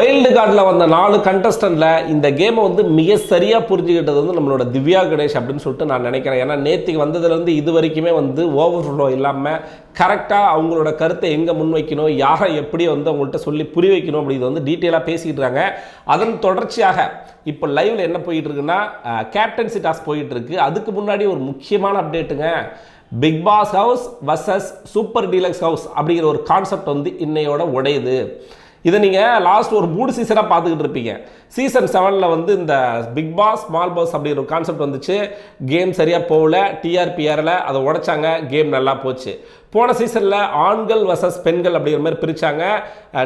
Wild கார்டில் வந்த நாலு கண்டஸ்டண்டில் இந்த கேமை வந்து மிக சரியாக புரிஞ்சுக்கிட்டது வந்து நம்மளோட திவ்யா கணேஷ் அப்படின்னு சொல்லிட்டு நான் நினைக்கிறேன். ஏன்னா நேற்றுக்கு வந்ததுலேருந்து இது வரைக்குமே வந்து ஓவர் ஃப்ளோ இல்லாமல் கரெக்டாக அவங்களோட கருத்தை எங்கே முன்வைக்கணும் யாரை எப்படி வந்து அவங்கள்ட்ட சொல்லி புரி வைக்கணும் அப்படிங்கிறது வந்து டீட்டெயிலாக பேசிக்கிட்டு இருக்காங்க. அதன் தொடர்ச்சியாக இப்போ லைவில் என்ன போயிட்டு இருக்குன்னா கேப்டன்சி டாஸ் போயிட்டு இருக்கு. அதுக்கு முன்னாடி ஒரு முக்கியமான அப்டேட்டுங்க big boss house versus super deluxe house அப்படிங்கிற ஒரு கான்செப்ட் வந்து இன்னையோட உடையுது. இதை நீங்கள் லாஸ்ட் ஒரு மூணு சீசனாக பார்த்துக்கிட்டு இருப்பீங்க. சீசன் செவனில் வந்து இந்த பிக் பாஸ் ஸ்மால் பாஸ் அப்படிங்கிற ஒரு கான்செப்ட் வந்துச்சு. கேம் சரியாக போகல டிஆர்பி அதை உடைச்சாங்க கேம் நல்லா போச்சு. போன சீசனில் ஆண்கள் வர்சஸ் பெண்கள் அப்படிங்கிற மாதிரி பிரித்தாங்க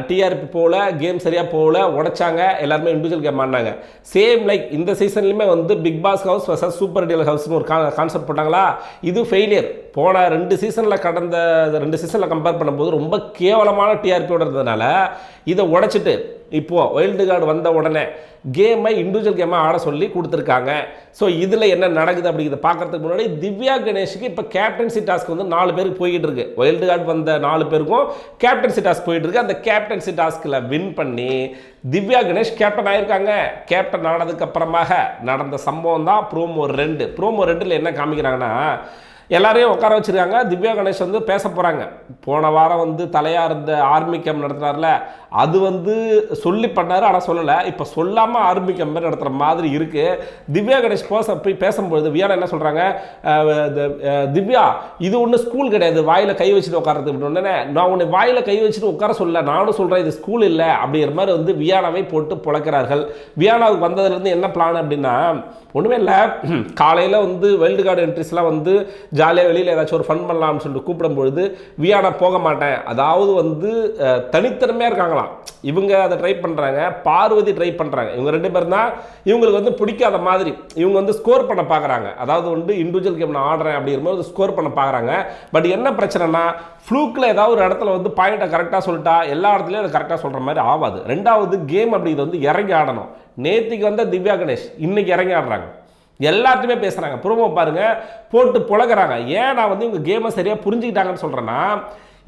டிஆர்பி போகல கேம் சரியாக போகல உடைச்சாங்க எல்லாருமே இண்டிவிஜுவல் கேம் ஆடினாங்க. சேம் லைக் இந்த சீசன்லையுமே வந்து big boss house versus super dealer ஹவுஸ்னு ஒரு கான்செப்ட் போட்டாங்களா? இது ஃபெயிலியர் போன ரெண்டு சீசனில் கடந்த ரெண்டு சீசனில் கம்பேர் பண்ணும்போது ரொம்ப கேவலமான டிஆர்பியோட இருந்ததுனால இதை உடைச்சிட்டு இப்போது வைல்டு கார்டு வந்த உடனே கேமை இண்டிவிஜுவல் கேமாக ஆட சொல்லி கொடுத்துருக்காங்க. ஸோ இதில் என்ன நடக்குது அப்படிங்கிறத பார்க்கறதுக்கு முன்னாடி திவ்யா கணேஷுக்கு இப்போ கேப்டன்சி டாஸ்க் வந்து நாலு பேருக்கு போய்கிட்டு இருக்கு. வைல்டு கார்டு வந்த நாலு பேருக்கும் கேப்டன்சி டாஸ்க் போயிட்டு இருக்கு. அந்த கேப்டன்சி டாஸ்கில் வின் பண்ணி திவ்யா கணேஷ் கேப்டன் ஆயிருக்காங்க. கேப்டன் ஆனதுக்கு அப்புறமாக நடந்த சம்பவம் தான் ப்ரோமோ ரெண்டு. ப்ரோமோ ரெண்டில் என்ன காமிக்கிறாங்கன்னா எல்லாரையும் உட்கார வச்சிருக்காங்க. திவ்யா கணேஷ் வந்து பேச போகிறாங்க போன வாரம் வந்து தலையாக இருந்த ஆர்மி கேம்ப் நடத்துனார்ல அது வந்து சொல்லி பண்ணார் ஆனால் சொல்லலை. இப்போ சொல்லாமல் ஆர்மி கேம்ப் நடத்துகிற மாதிரி இருக்குது திவ்யா கணேஷ் பேச போய் பேசும்பொழுது வியானா என்ன சொல்கிறாங்க திவ்யா இது ஒன்று ஸ்கூல் கிடையாது. வாயில் கை வச்சுட்டு உட்காரது உடனே நான் உன்னை வாயில் கை வச்சுட்டு உட்கார சொல்ல நானும் சொல்கிறேன் இது ஸ்கூல் இல்லை. அப்படிங்கிற மாதிரி வந்து வியானாவை போட்டு புழக்கிறார்கள் வியானாவுக்கு வந்ததுலேருந்து என்ன பிளான் அப்படின்னா ஒன்றுமே இல்லை. காலையில் வந்து வைல்டு கார்டு என்ட்ரிஸ்லாம் வந்து ஜாலியாக வெளியில் ஏதாச்சும் ஒரு ஃபன் பண்ணலாம்னு சொல்லிட்டு கூப்பிடும்பொழுது வியானா போக மாட்டேன். அதாவது வந்து தனித்திறமையாக இருக்காங்களாம். இவங்க அதை ட்ரை பண்ணுறாங்க பார்வதி ட்ரை பண்ணுறாங்க இவங்க ரெண்டு பேரும் தான் இவங்களுக்கு வந்து பிடிக்காத மாதிரி இவங்க வந்து ஸ்கோர் பண்ண பார்க்குறாங்க அதாவது வந்து இண்டிவிஜுவல் கேம் நான் ஆடுறேன் அப்படிங்கும்போது ஸ்கோர் பண்ண பார்க்குறாங்க பட் என்ன பிரச்சனைனா ஃப்ளூக்கில் ஏதாவது ஒரு இடத்துல வந்து பாயிண்ட்டை கரெக்டாக சொல்லிட்டா எல்லா இடத்துலையும் அதை கரெக்டாக சொல்கிற மாதிரி ஆகாது ரெண்டாவது கேம் அப்படிங்கிறது வந்து இறங்கி ஆடணும். நேற்றுக்கு வந்த திவ்யா கணேஷ் இன்னைக்கு இறங்கி ஆடுறாங்க. எல்லாத்தையுமே பேசுகிறாங்க ப்ரோமோ பாருங்கள் போட்டு புழகிறாங்க ஏன் நான் வந்து இவங்க கேமை சரியாக புரிஞ்சுக்கிட்டாங்கன்னு சொல்கிறேன்னா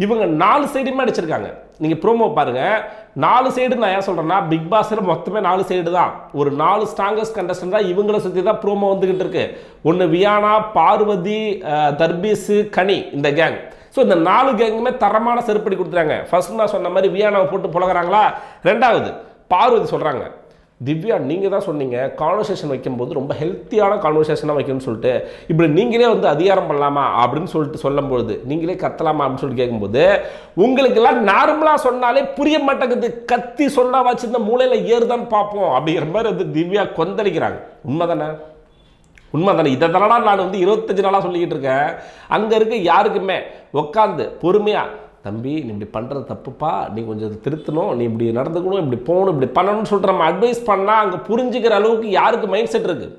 இவங்க நாலு சைடுமே அடிச்சிருக்காங்க. நீங்கள் ப்ரோமோ பாருங்கள் நாலு சைடு நான் ஏன் சொல்கிறேன்னா பிக் பாஸில் மொத்தமே நாலு சைடு தான். ஒரு நாலு ஸ்ட்ராங்கஸ்ட் கண்டஸ்டன் தான் இவங்கள சுற்றி தான் ப்ரோமோ வந்துக்கிட்டு இருக்கு. ஒன்று வியானா பார்வதி தர்பீஸு கனி இந்த கேங் ஸோ இந்த நாலு கேங்குமே தரமான செருப்படி கொடுத்துறாங்க ஃபர்ஸ்ட் நான் சொன்ன மாதிரி வியானாவை போட்டு புழகிறாங்களா ரெண்டாவது பார்வதி சொல்கிறாங்க திவ்யா நீங்கள் தான் சொன்னீங்க கான்வர்சேஷன் வைக்கும்போது ரொம்ப ஹெல்த்தியான கான்வர்சேஷனாக வைக்கணும்னு சொல்லிட்டு இப்படி நீங்களே வந்து அதிகாரம் பண்ணலாமா அப்படின்னு சொல்லிட்டு சொல்லும்பொழுது நீங்களே கத்தலாமா அப்படின்னு சொல்லிட்டு கேட்கும்போது உங்களுக்கெல்லாம் நார்மலாக சொன்னாலே புரிய மாட்டேங்குது. கத்தி சொன்னா வச்சு இந்த மூளையில் ஏறுதான்னு பார்ப்போம் அப்படிங்கிற மாதிரி வந்து திவ்யா கொந்தளிக்கிறாங்க. உண்மைதானே? உண்மை தானே இதை தானடா நான் வந்து இருபத்தஞ்சு நாளாக சொல்லிக்கிட்டு இருக்கேன். அங்கே இருக்க யாருக்குமே உட்காந்து பொறுமையாக தம்பி நீ இப்படி பண்ணுறது தப்புப்பா. நீ கொஞ்சம் இதை திருத்தணும். நீ இப்படி நடந்துக்கணும் இப்படி போகணும் இப்படி பண்ணணும்னு சொல்லிட்டு நம்ம அட்வைஸ் பண்ணால் அங்கே புரிஞ்சுக்கிற அளவுக்கு யாருக்கு மைண்ட் செட் இருக்குது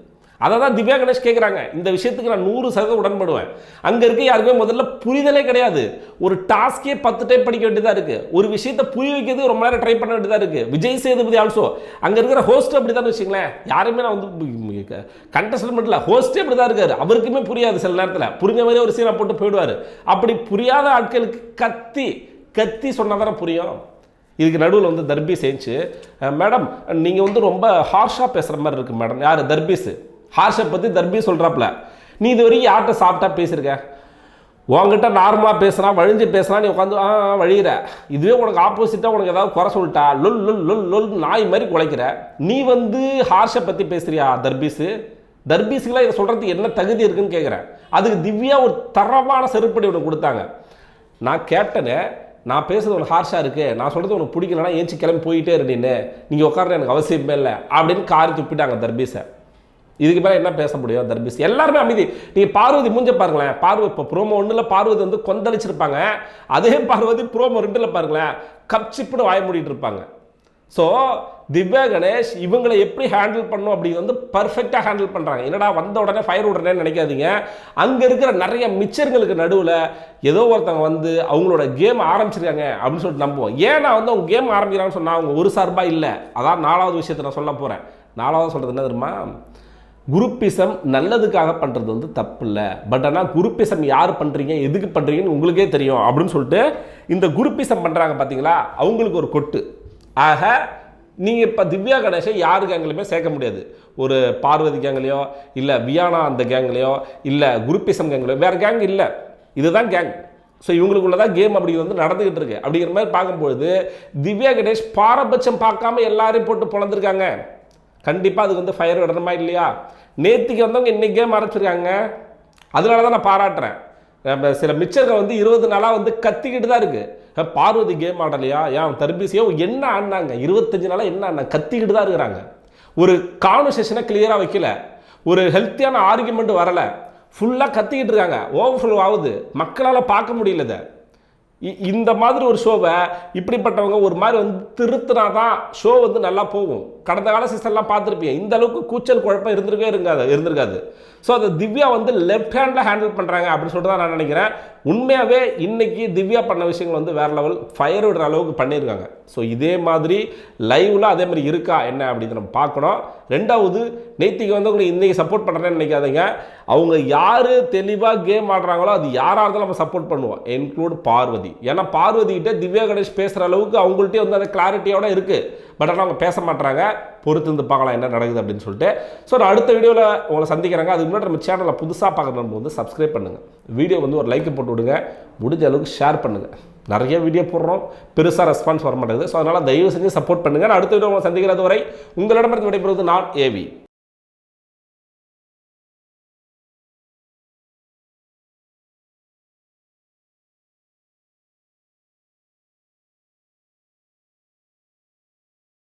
அதை தான் திவ்யா கணேஷ் கேட்குறாங்க இந்த விஷயத்துக்கு நான் நூறு சதவீதம் உடன்படுவேன். அங்கே இருக்க யாருக்குமே முதல்ல புரிதலே கிடையாது. ஒரு டாஸ்கே பத்து டைம் படிக்க வேண்டியதாக இருக்குது ஒரு விஷயத்தை புரிய வைக்கிறதுக்கு ரொம்ப நேரம் ட்ரை பண்ண வேண்டியதாக இருக்குது விஜய் சேதுபதி ஆல்சோ அங்கே இருக்கிற ஹோஸ்ட் அப்படி தான் வச்சுங்களேன் யாருமே நான் வந்து கண்டஸ்டன் மட்டும் இல்லை ஹோஸ்டே அப்படி தான் இருக்காரு. அவருக்குமே புரியாது சில நேரத்தில். புரிஞ்ச மாதிரி ஒரு சீனை போட்டு போயிடுவார். அப்படி புரியாத ஆட்களுக்கு கத்தி கத்தி சொன்னால் தானே புரியும். இதுக்கு நடுவில் வந்து தர்பீஸ் ஏஞ்சு மேடம் நீங்கள் வந்து ரொம்ப ஹார்ஷாக பேசுகிற மாதிரி இருக்குது மேடம் யார்? தர்பீஸ். ஹார்ஷை பற்றி தர்பீஸ் சொல்கிறாப்புல நீ இது வரைக்கும் யார்கிட்ட சாப்பிட்டா பேசியிருக்க உங்ககிட்ட நார்மலாக பேசுனா வழிஞ்சு பேசுனா நீ உட்காந்து ஆ வழிகிற இதுவே உனக்கு ஆப்போசிட்டாக உனக்கு ஏதாவது குறை சொல்லிட்டா லொல் லொல் லொல் லொல் நாய் மாதிரி குலைக்கிற. நீ வந்து ஹார்ஷை பற்றி பேசுகிறியா தர்பீஸு தர்பீஸுக்கெலாம் இதை சொல்கிறதுக்கு என்ன தகுதி இருக்குன்னு கேட்குறேன் அதுக்கு திவ்யா ஒரு தரமான செருப்படி ஒன்று கொடுத்தாங்க. நான் கேப்டனே நான் பேசுறது உனக்கு ஹார்ஷாக இருக்குது நான் சொல்கிறது உனக்கு பிடிக்கலன்னா ஏஞ்சி கிளம்பி போயிட்டே இருந்தீன்னு நீங்கள் உட்கார எனக்கு அவசியமே இல்லை அப்படின்னு காரி துப்பிட்டாங்க தர்பீஸை இதுக்கு மேலே என்ன பேச முடியும்? தர்பிஸ் எல்லாருமே அமைதி. நீங்கள் பார்வதி மூஞ்ச பாருங்களேன். பார்வதி இப்போ ப்ரோமோ ஒன்றில் பார்வதி வந்து கொந்தளிச்சிருப்பாங்க. அதே பார்வதி ப்ரோமோ ரெண்டில் பாருங்களேன். கப்சிப்புன்னு வாய மூடிட்டு இருப்பாங்க. ஸோ திவ்யா கணேஷ் இவங்களை எப்படி ஹேண்டில் பண்ணும் அப்படிங்கிறது வந்து பர்ஃபெக்டாக ஹேண்டில் பண்ணுறாங்க என்னடா வந்த உடனே ஃபயர் விடுறேன்னு நினைக்காதீங்க. அங்கே இருக்கிற நிறைய மிச்சர்களுக்கு நடுவில் ஏதோ ஒருத்தவங்க வந்து அவங்களோட கேம் ஆரம்பிச்சிருக்காங்க அப்படின்னு சொல்லிட்டு நம்புவோம். ஏன் நான் வந்து அவங்க கேம் ஆரம்பிக்கிறாங்கன்னு சொன்னால் அவங்க ஒரு சார்பாக இல்லை. அதான் நாலாவது விஷயத்தை நான் சொல்ல போகிறேன் நாலாவது சொல்கிறது என்ன தெரியுமா? குரூப்பிசம் நல்லதுக்காக பண்ணுறது வந்து தப்பு இல்லை பட் ஆனால் குரூப்பிசம் யார் பண்ணுறீங்க எதுக்கு பண்ணுறீங்கன்னு உங்களுக்கே தெரியும் அப்படின்னு சொல்லிட்டு இந்த குரூப்பிசம் பண்ணுறாங்க பார்த்தீங்களா அவங்களுக்கு ஒரு கொட்டு. ஆக நீங்கள் இப்போ திவ்யா கணேஷை யார் கேங்கிலையுமே சேர்க்க முடியாது. ஒரு பார்வதி கேங்லையோ இல்லை வியானா அந்த கேங்லையோ இல்லை குருப்பிசம் கேங்லையோ வேறு கேங் இல்லை. இதுதான் கேங். ஸோ இவங்களுக்குள்ள தான் கேம் அப்படி வந்து நடந்துகிட்டு இருக்கு. அப்படிங்கிற மாதிரி பார்க்கும்பொழுது திவ்யா கணேஷ் பாரபட்சம் பார்க்காம எல்லாரையும் போட்டு பிறந்திருக்காங்க கண்டிப்பாக அதுக்கு வந்து ஃபயர் விடணுமா இல்லையா? நேற்றுக்கு வந்தவங்க இன்றைக்கே கேம் அதனால தான் நான் பாராட்டுறேன். நம்ம சில மிச்சர்கள் வந்து இருபது நாளாக வந்து கத்திக்கிட்டு தான் இருக்குது பார்வதி கேம் ஆடலையா? ஏன் தர்பீசியோ என்ன ஆடினாங்க? இருபத்தஞ்சு நாளாக என்ன ஆடினாங்க? கத்திக்கிட்டு தான் இருக்கிறாங்க. ஒரு கான்வர்சேஷனை கிளியராக வைக்கல. ஒரு ஹெல்த்தியான ஆர்குமெண்ட் வரலை. ஃபுல்லாக கத்திக்கிட்டு இருக்காங்க. ஓவர்ஃப்ளோ ஆகுது. மக்களால் பார்க்க முடியல இதை. இ- இந்த மாதிரி ஒரு ஷோவை இப்படிப்பட்டவங்க ஒரு மாதிரி வந்து திருத்தினா தான் ஷோ வந்து நல்லா போகும். கடந்த கால சீசன்லாம் பார்த்துருப்பீங்க. இந்த அளவுக்கு கூச்சல் குழப்பம் இருந்திருக்கே இருக்காது இருந்திருக்காது. ஸோ அதை திவ்யா வந்து லெஃப்ட் ஹேண்டில் ஹேண்டில் பண்ணுறாங்க அப்படின்னு சொல்லிட்டு தான் நான் நினைக்கிறேன். உண்மையாகவே இன்றைக்கி திவ்யா பண்ண விஷயங்கள் வந்து வேறு லெவல் ஃபயர் விடுற அளவுக்கு பண்ணியிருக்காங்க. ஸோ இதே மாதிரி லைவில் அதே மாதிரி இருக்கா என்ன அப்படின்னு நம்ம பார்க்கணும். ரெண்டாவது நேத்திக்கு வந்து உங்களுக்கு இன்றைக்கி சப்போர்ட் பண்ணுறேன்னு நினைக்காதீங்க. அவங்க யார் தெளிவாக கேம் ஆடுறாங்களோ அது யாராக இருந்தாலும் நம்ம சப்போர்ட் பண்ணுவோம். இன்க்ளூட் பார்வதி. ஏன்னா பார்வதி கிட்டே திவ்யா கணேஷ் பேசுகிற அளவுக்கு அவங்கள்ட்டே வந்து அந்த கிளாரிட்டியோட இருக்குது பட் ஆனால் அவங்க பேச மாட்டாங்க பொறுத்து இருந்து பார்க்கலாம் என்ன நடக்குது அப்படின்னு சொல்லிட்டு. ஸோ நான் அடுத்த வீடியோவில் உங்களை சந்திக்கிறாங்க. அதுக்கு முன்னாடி நம்ம சேனலில் புதுசாக பார்க்குறவங்க வந்து சப்ஸ்கிரைப் பண்ணுங்கள் வீடியோ வந்து ஒரு லைக் போட்டு விடுங்க. முடிஞ்ச அளவுக்கு ஷேர் பண்ணுங்கள் நிறைய வீடியோ போடுறோம். பெருசாக ரெஸ்பான்ஸ் வர மாட்டேங்குது ஸோ அதனால் தயவு செஞ்சு சப்போர்ட் பண்ணுங்கள் நான் அடுத்த வீடியோ உங்களை சந்திக்கிறது வரை உங்களிடமிருந்து விடைபெறுவது நான் ஏவி